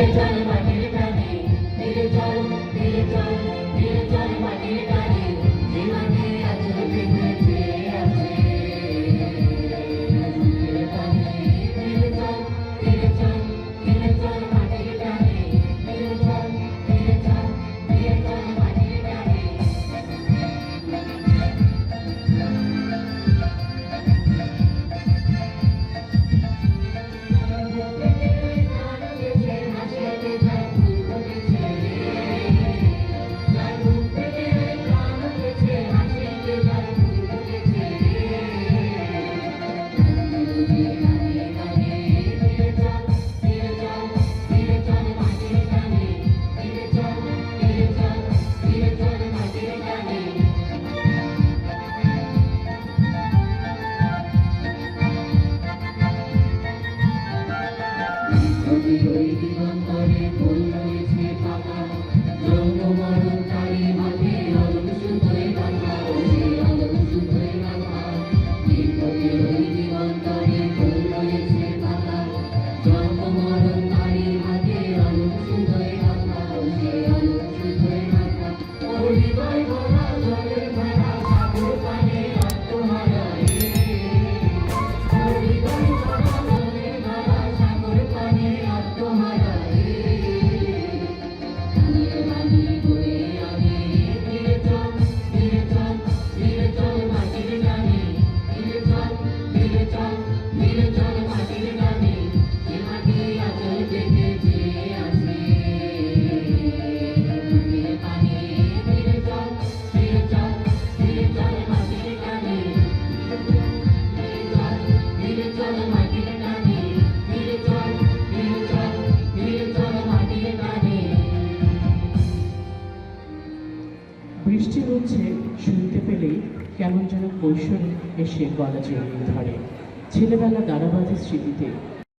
Thank you. Thank you. বৃষ্টি হচ্ছে শুনতে পেলেই কেমন যেন কৈশোর এসে গলা জড়িয়ে ধরে। ছেলেবেলা দাঁড়াবাজি স্মৃতিতে